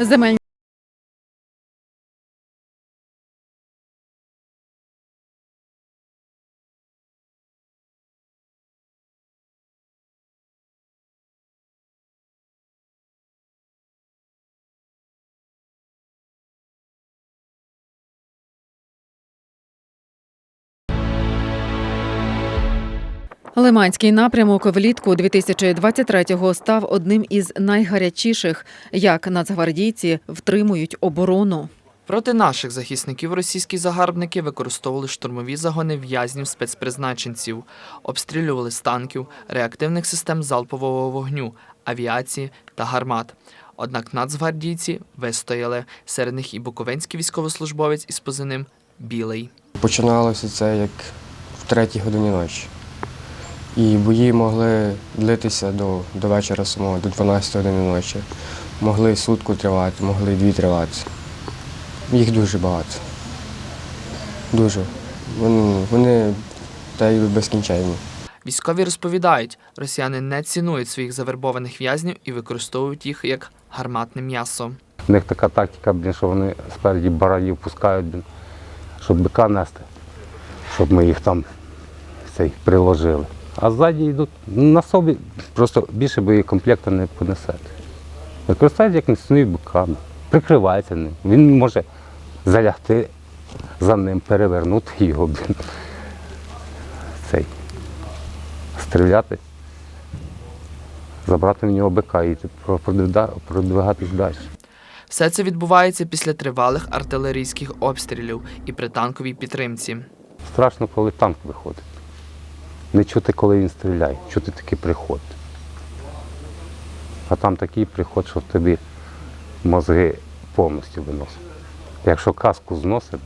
Земельні Лиманський напрямок влітку 2023-го став одним із найгарячіших, як нацгвардійці втримують оборону. Проти наших захисників російські загарбники використовували штурмові загони в'язнів спецпризначенців, обстрілювали з танків, реактивних систем залпового вогню, авіації та гармат. Однак нацгвардійці вистояли серед них і буковинський військовослужбовець із позивним Білий. Починалося це як в третій годині ночі. І бої могли длитися до, до вечора самого, до 12 години ночі. Могли сутку тривати, могли дві тривати. Їх дуже багато. Дуже. Вони, вони та й безкінченні. Військові розповідають, росіяни не цінують своїх завербованих в'язнів і використовують їх як гарматне м'ясо. У них така тактика, що вони спереді баранів пускають, щоб бика нести, щоб ми їх там цей, приложили. А ззаді йдуть на собі, просто більше боєкомплекту не понесете. Використовують як несуть биками, прикривається ним. Він може залягти за ним, перевернути його. Цей, стріляти, забрати в нього бика і продвигатись далі. Все це відбувається після тривалих артилерійських обстрілів і при танковій підтримці. Страшно, коли танк виходить. Не чути, коли він стріляє, чути такий приход. А там такий приход, що в тобі мозги повністю виносить. Якщо каску зносить,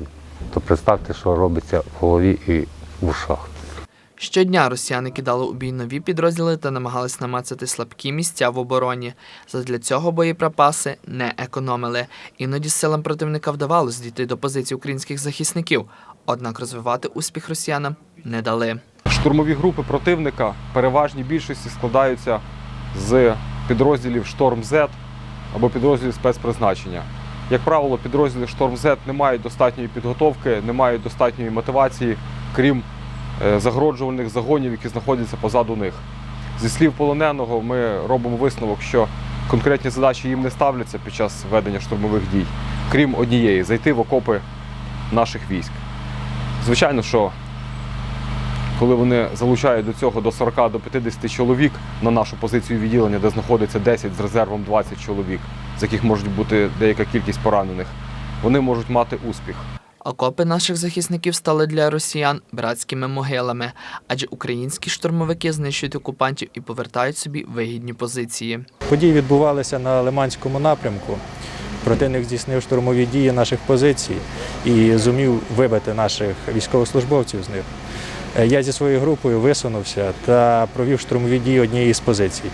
то представте, що робиться в голові і в ушах. Щодня росіяни кидали у бій нові підрозділи та намагались намацати слабкі місця в обороні. Задля цього боєприпаси не економили. Іноді силам противника вдавалось дійти до позицій українських захисників, однак розвивати успіх росіянам не дали. Штурмові групи противника переважній більшості складаються з підрозділів Шторм З або підрозділів спецпризначення. Як правило, підрозділи Шторм З не мають достатньої підготовки, не мають достатньої мотивації, крім е, загороджувальних загонів, які знаходяться позаду них. Зі слів полоненого, ми робимо висновок, що конкретні задачі їм не ставляться під час ведення штурмових дій, крім однієї зайти в окопи наших військ. Звичайно, що коли вони залучають до цього до 40 до 50 чоловік на нашу позицію відділення, де знаходиться 10 з резервом 20 чоловік, з яких може бути деяка кількість поранених, вони можуть мати успіх. Окопи наших захисників стали для росіян братськими могилами, адже українські штурмовики знищують окупантів і повертають собі вигідні позиції. Події відбувалися на Лиманському напрямку. Противник здійснив штурмові дії наших позицій і зумів вибити наших військовослужбовців з них. Е, Я зі своєю групою висунувся та провів штурмові дії однієї з позицій.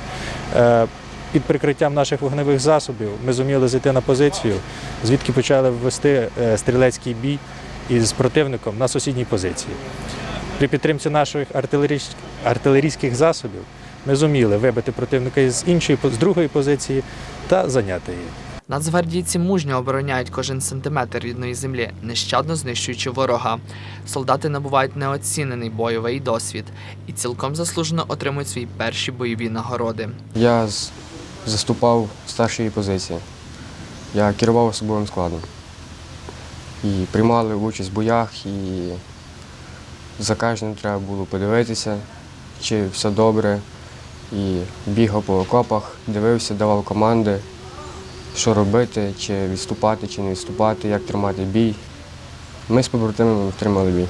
Е, Під прикриттям наших вогневих засобів ми зуміли зайти на позицію, звідки почали ввести е, стрілецький бій із противником на сусідній позиції. При підтримці наших артилерійських, засобів ми зуміли вибити противника із іншої з другої позиції та зайняти її. Нацгвардійці мужньо обороняють кожен сантиметр рідної землі, нещадно знищуючи ворога. Солдати набувають неоцінений бойовий досвід і цілком заслужено отримують свої перші бойові нагороди. Я заступав старшої позиції. Я керував особовим складом. І приймали участь в боях, і за кожним треба було подивитися, чи все добре. І бігав по окопах, дивився, давав команди, що робити, чи відступати, чи не відступати, як тримати бій. Ми з побратимами тримали бій.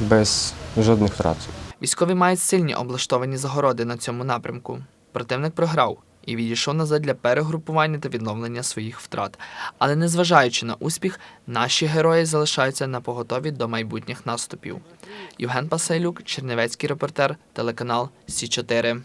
Без жодних втрат. Військові мають сильні облаштовані загороди на цьому напрямку. Противник програв і відійшов назад для перегрупування та відновлення своїх втрат. Але незважаючи на успіх, наші герої залишаються на поготові до майбутніх наступів. Євген Пасайлюк, Чернівецький репортер, телеканал Сі 4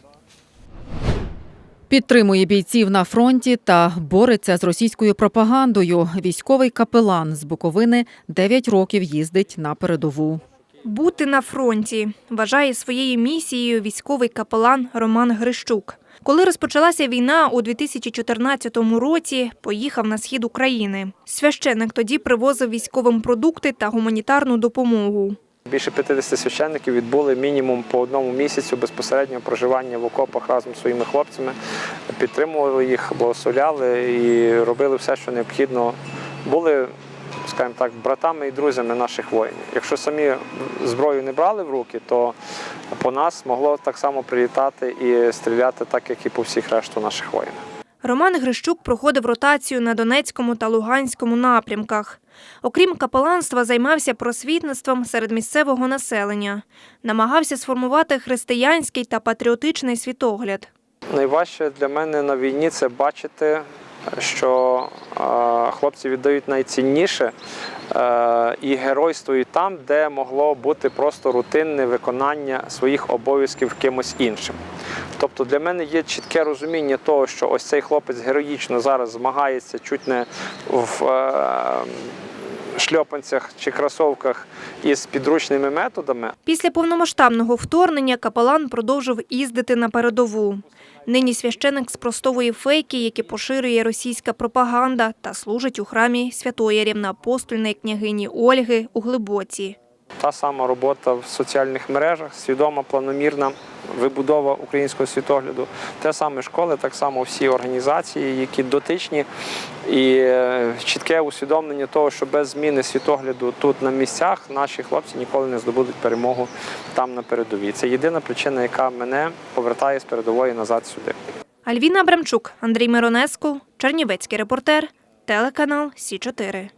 Підтримує бійців на фронті та бореться з російською пропагандою. Військовий капелан з Буковини 9 років їздить на передову. Бути на фронті вважає своєю місією військовий капелан Роман Грищук. Коли розпочалася війна у 2014 році, поїхав на схід України. Священник тоді привозив військовим продукти та гуманітарну допомогу. Більше 50 священників відбули мінімум по одному місяцю безпосереднього проживання в окопах разом зі своїми хлопцями, підтримували їх, благословляли і робили все, що необхідно. Були, скажімо так, братами і друзями наших воїнів. Якщо самі зброю не брали в руки, то по нас могло так само прилітати і стріляти, так як і по всіх решту наших воїнів. Роман Грищук проходив ротацію на Донецькому та Луганському напрямках. Окрім капеланства, займався просвітництвом серед місцевого населення. Намагався сформувати християнський та патріотичний світогляд. Найважче для мене на війні це бачити, що хлопці віддають найцінніше е, і геройствують там, де могло бути просто рутинне виконання своїх обов'язків кимось іншим. Тобто для мене є чітке розуміння того, що ось цей хлопець героїчно зараз змагається чуть не в е, шльопанцях чи кросовках із підручними методами, Після повномасштабного вторгнення капелан продовжив їздити на передову. Нині священик спростовує фейки, які поширює російська пропаганда, та служить у храмі святої рівноапостольної княгині Ольги у Глибоці. Та сама робота в соціальних мережах, свідома, планомірна вибудова українського світогляду. Те саме школи, так само всі організації, які дотичні, і е, чітке усвідомлення того, що без зміни світогляду тут на місцях наші хлопці ніколи не здобудуть перемогу там на передовій. Це єдина причина, яка мене повертає з передової назад сюди. Альвіна Абрамчук, Андрій Миронеску, Чернівецький репортер, телеканал Сі 4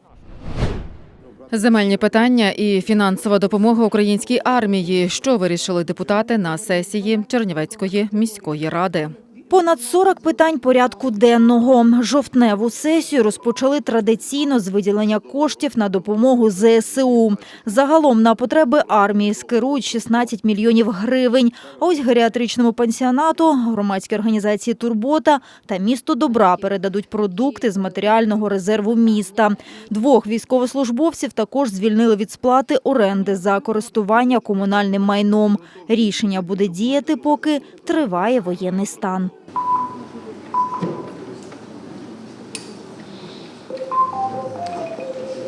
Земельні питання і фінансова допомога українській армії, що вирішили депутати на сесії Чернівецької міської ради. Понад 40 питань порядку денного. Жовтневу сесію розпочали традиційно з виділення коштів на допомогу ЗСУ. Загалом на потреби армії скерують 16 мільйонів гривень. А ось геріатричному пансіонату, громадській організації Турбота та місту Добра передадуть продукти з матеріального резерву міста. Двох військовослужбовців також звільнили від сплати оренди за користування комунальним майном. Рішення буде діяти, поки триває воєнний стан.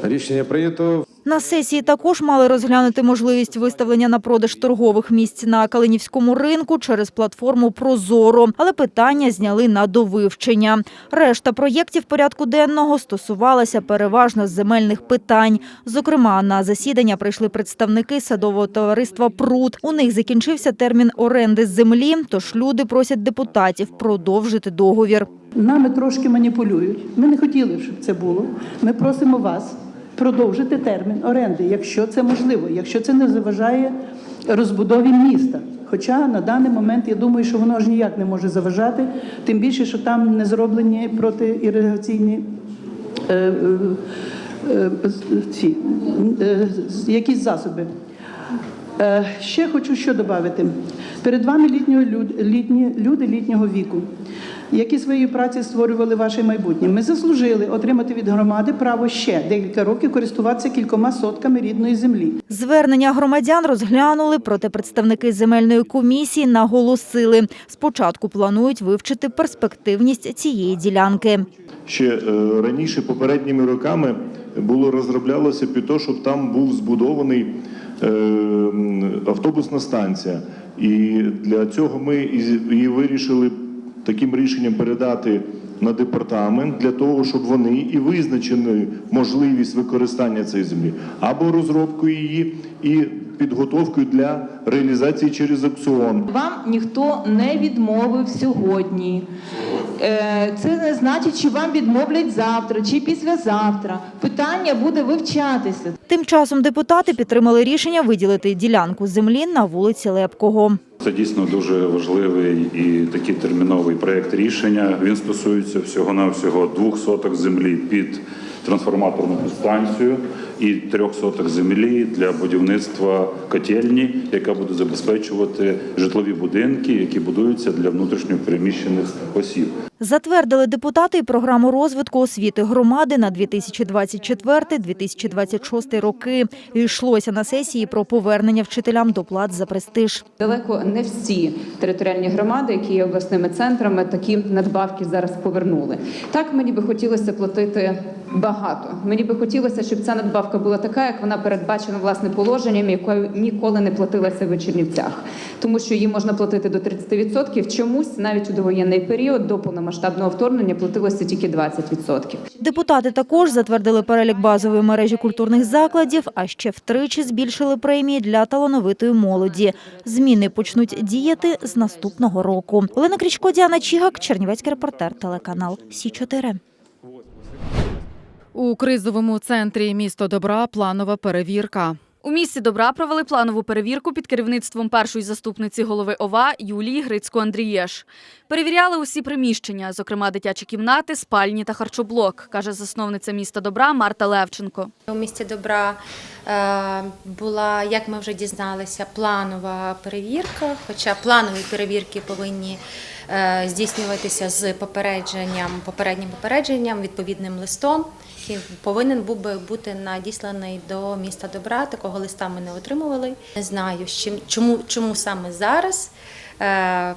Рішення прийнято. На сесії також мали розглянути можливість виставлення на продаж торгових місць на Калинівському ринку через платформу Прозоро, але питання зняли на довивчення. Решта проєктів порядку денного стосувалася переважно земельних питань. Зокрема, на засідання прийшли представники садового товариства Пруд. У них закінчився термін оренди землі, тож люди просять депутатів продовжити договір. Нами трошки маніпулюють. Ми не хотіли, щоб це було. Ми просимо вас продовжити термін оренди, якщо це можливо, якщо це не заважає розбудові міста. Хоча на даний момент я думаю, що воно ж ніяк не може заважати, тим більше, що там не зроблені протиіригаційні е, е, е, ці, е, якісь засоби. Е, Ще хочу що додати. Перед вами літнього люд, літні, люди літнього віку, які своєю працею створювали ваше майбутнє. Ми заслужили отримати від громади право ще декілька років користуватися кількома сотками рідної землі. Звернення громадян розглянули, проте представники земельної комісії наголосили. Спочатку планують вивчити перспективність цієї ділянки. Ще е, раніше, попередніми роками, було розроблялося під те, щоб там був збудований е, автобусна станція. І для цього ми і- і вирішили таким рішенням передати на департамент для того, щоб вони і визначили можливість використання цієї землі або розробку її і підготовкою для реалізації через аукціон. Вам ніхто не відмовив сьогодні. Е, Це не значить, що вам відмовлять завтра чи післязавтра. Питання буде вивчатися. Тим часом депутати підтримали рішення виділити ділянку землі на вулиці Лепкого. Це дійсно дуже важливий і такий терміновий проєкт рішення. Він стосується всього-навсього двох соток землі під трансформаторну підстанцію і трьох соток землі для будівництва котельні, яка буде забезпечувати житлові будинки, які будуються для внутрішньо переміщених осіб. Затвердили депутати і програму розвитку освіти громади на 2024-2026 роки. Йшлося на сесії про повернення вчителям доплат за престиж. Далеко не всі територіальні громади, які є обласними центрами, такі надбавки зараз повернули. Так мені би хотілося платити багато. Мені би хотілося, щоб ця надбавка була така, як вона передбачена власне положенням, якою ніколи не платилася в Чернівцях, тому що її можна платити до 30%. Чомусь навіть у довоєнний період до повномасштабного вторгнення платилося тільки 20%. Депутати також затвердили перелік базової мережі культурних закладів, а ще втричі збільшили премії для талановитої молоді. Зміни почнуть діяти з наступного року. Олена Крічко, Діана Чігак, Чернівецький репортер, телеканал Сі 4 У кризовому центрі місто добра планова перевірка. У місті добра провели планову перевірку під керівництвом першої заступниці голови ОВА Юлії Грицько-Андрієш. Перевіряли усі приміщення, зокрема дитячі кімнати, спальні та харчоблок, каже засновниця міста добра Марта Левченко. У місті добра е, була, як ми вже дізналися, планова перевірка. Хоча планові перевірки повинні е, здійснюватися з попередженням, попереднім попередженням, відповідним листом, повинен був би бути надісланий до міста добра. Такого листа ми не отримували. Не знаю, з чим чому, чому саме зараз. е,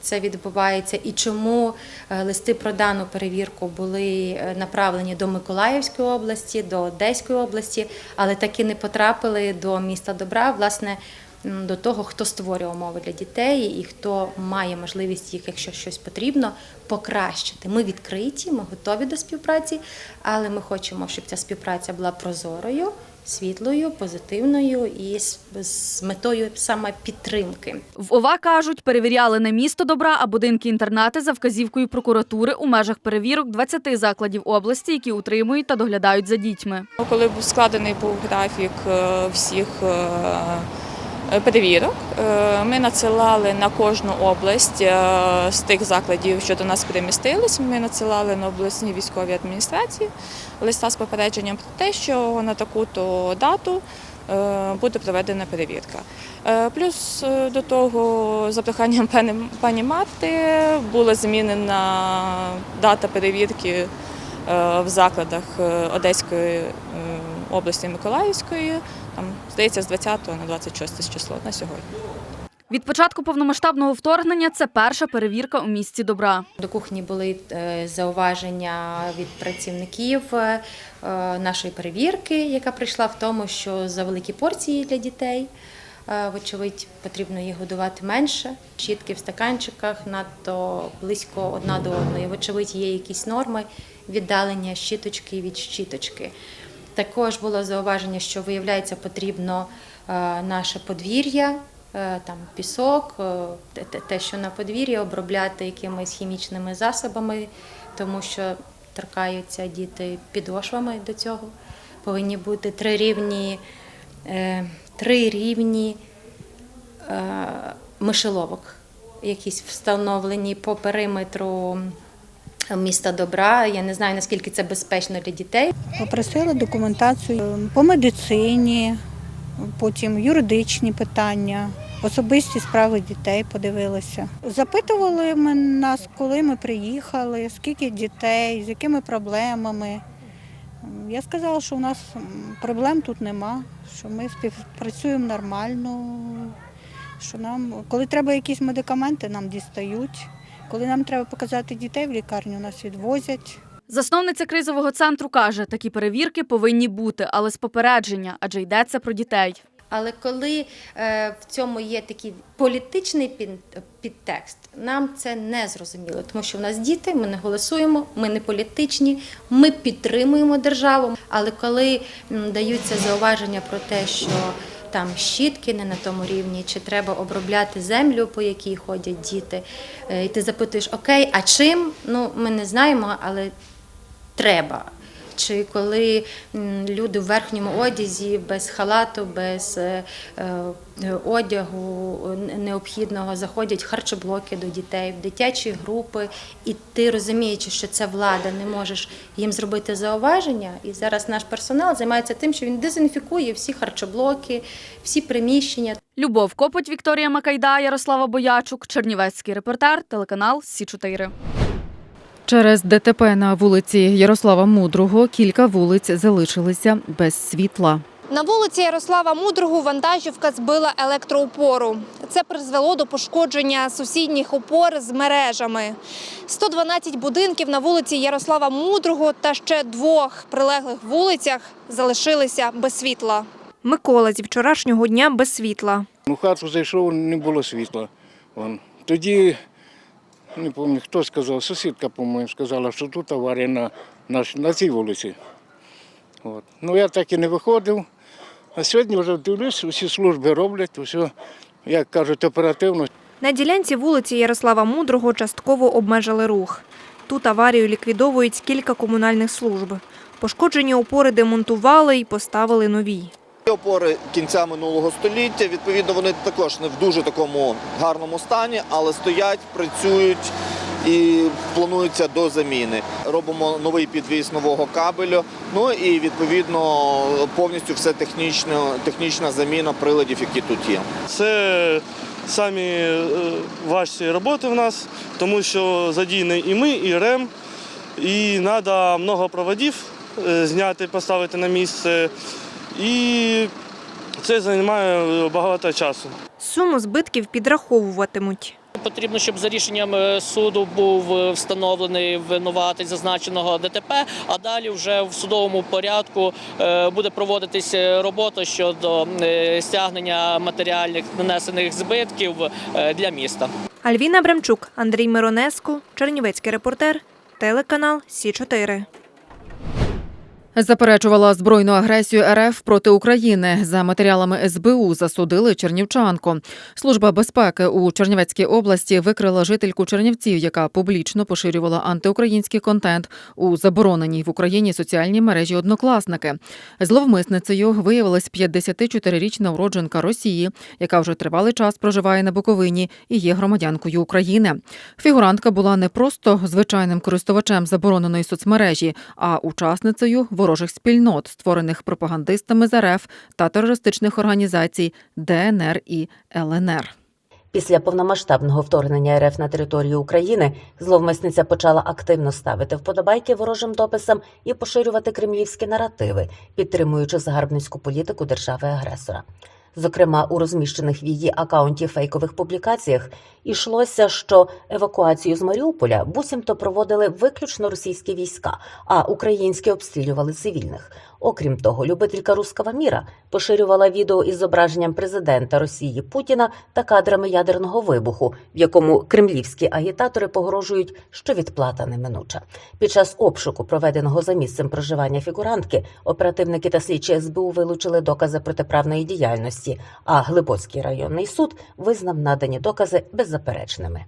це- відбувається і чому е, листи про дану перевірку були е, направлені до Миколаївської області, до Одеської області, але таки не потрапили до міста добра, власне, до того, хто створює умови для дітей і хто має можливість їх, якщо щось потрібно, покращити. Ми відкриті, ми готові до співпраці, але ми хочемо, щоб ця співпраця була прозорою, світлою, позитивною і з, з метою саме підтримки. В ОВА кажуть, перевіряли не місто добра, а будинки-інтернати за вказівкою прокуратури у межах перевірок 20 закладів області, які утримують та доглядають за дітьми. Коли був складений був графік е, всіх е, перевірок, е, ми надсилали на кожну область е, з тих закладів, що до нас перемістились. Ми надсилали на обласні військові адміністрації листа з попередженням про те, що на таку-то дату е, буде проведена перевірка. Е, Плюс е, до того, за проханням пані, Марти, була змінена дата перевірки е, в закладах е, Одеської е, області Миколаївської, там, здається, з 20 на 26 число на сьогодні. Від початку повномасштабного вторгнення це перша перевірка у місті добра. До кухні були е, зауваження від працівників е, нашої перевірки, яка прийшла в тому, що за великі порції для дітей. е, Вочевидь, потрібно їх годувати менше. Чітки в стаканчиках надто близько одна до одної. Вочевидь, є якісь норми віддалення щіточки від щіточки. Також було зауваження, що виявляється, потрібно е, наше подвір'я, е, там пісок, е, те- що на подвір'ї, обробляти якимись хімічними засобами, тому що торкаються діти підошвами до цього. Повинні бути три рівні, три рівні мишеловок, якісь встановлені по периметру міста добра. Я не знаю, наскільки це безпечно для дітей. Попросили документацію по медицині, потім юридичні питання, особисті справи дітей подивилися. Запитували нас, коли ми приїхали, скільки дітей, з якими проблемами. Я сказала, що у нас проблем тут нема, що ми співпрацюємо нормально, що нам, коли треба якісь медикаменти, нам дістають. Коли нам треба показати дітей в лікарню, нас відвозять. Засновниця кризового центру каже, такі перевірки повинні бути, але з попередження, адже йдеться про дітей. Але коли е, в цьому є такий політичний підтекст, нам це не зрозуміло, тому що в нас діти, ми не голосуємо, ми не політичні, ми підтримуємо державу. Але коли м, даються зауваження про те, що там щітки не на тому рівні, чи треба обробляти землю, по якій ходять діти, е, і ти запитуєш, окей, а чим? Ну ми не знаємо, але треба. Чи коли люди в верхньому одязі без халату, без е, е, одягу необхідного заходять харчоблоки до дітей, в дитячі групи, і ти розуміючи, що це влада, не можеш їм зробити зауваження. І зараз наш персонал займається тим, що він дезінфікує всі харчоблоки, всі приміщення. Любов Копоть, Вікторія Макайда, Ярослава Боячук, Чернівецький репортер, телеканал Сі 4 Через ДТП на вулиці Ярослава Мудрого кілька вулиць залишилися без світла. На вулиці Ярослава Мудрого вантажівка збила електроопору. Це призвело до пошкодження сусідніх опор з мережами. 112 будинків на вулиці Ярослава Мудрого та ще двох прилеглих вулицях залишилися без світла. Микола зі вчорашнього дня без світла. Ну, в хату зайшов, не було світла. Тоді, не пам'ятаю, хто сказав, сусідка, по-моєму, сказала, що тут аварія на, на, на цій вулиці. От. Ну, я так і не виходив. А сьогодні вже дивлюсь, усі служби роблять, усе, як кажуть, оперативно. На ділянці вулиці Ярослава Мудрого частково обмежили рух. Тут аварію ліквідовують кілька комунальних служб. Пошкоджені опори демонтували і поставили нові. Опори кінця минулого століття, відповідно, вони також не в дуже такому гарному стані, але стоять, працюють і плануються до заміни. Робимо новий підвіз нового кабелю. Ну і відповідно повністю все технічно, технічна заміна приладів, які тут є. Це самі е, важчі роботи в нас, тому що задійні і ми, і РЕМ, і треба багато проводів е, зняти, поставити на місце. І це займає багато часу. Суму збитків підраховуватимуть. Потрібно, щоб за рішенням е, суду був е, встановлений винуватець зазначеного ДТП, а далі вже в судовому порядку е, буде проводитися робота щодо стягнення матеріальних нанесених збитків для міста. Альвіна Бремчук, Андрій Миронеско, Чернівецький репортер, телеканал Сі 4 Заперечувала збройну агресію РФ проти України. За матеріалами СБУ засудили чернівчанку. Служба безпеки у Чернівецькій області викрила жительку Чернівців, яка публічно поширювала антиукраїнський контент у забороненій в Україні соціальній мережі Однокласники. Зловмисницею виявилась 54-річна уродженка Росії, яка вже тривалий час проживає на Буковині і є громадянкою України. Фігурантка була не просто звичайним користувачем забороненої соцмережі, а учасницею ворожих спільнот, створених пропагандистами з РФ та терористичних організацій ДНР і ЛНР. Після повномасштабного вторгнення РФ на територію України зловмисниця почала активно ставити вподобайки ворожим дописам і поширювати кремлівські наративи, підтримуючи загарбницьку політику держави-агресора. Зокрема, у розміщених в її акаунті фейкових публікаціях йшлося, що евакуацію з Маріуполя буцімто проводили виключно російські війська, а українські обстрілювали цивільних. Окрім того, любителька руского міра поширювала відео із зображенням президента Росії Путіна та кадрами ядерного вибуху, в якому кремлівські агітатори погрожують, що відплата неминуча. Під час обшуку, проведеного за місцем проживання фігурантки, оперативники та слідчі СБУ вилучили докази протиправної діяльності, а Глибоцький районний суд визнав надані докази беззаперечними.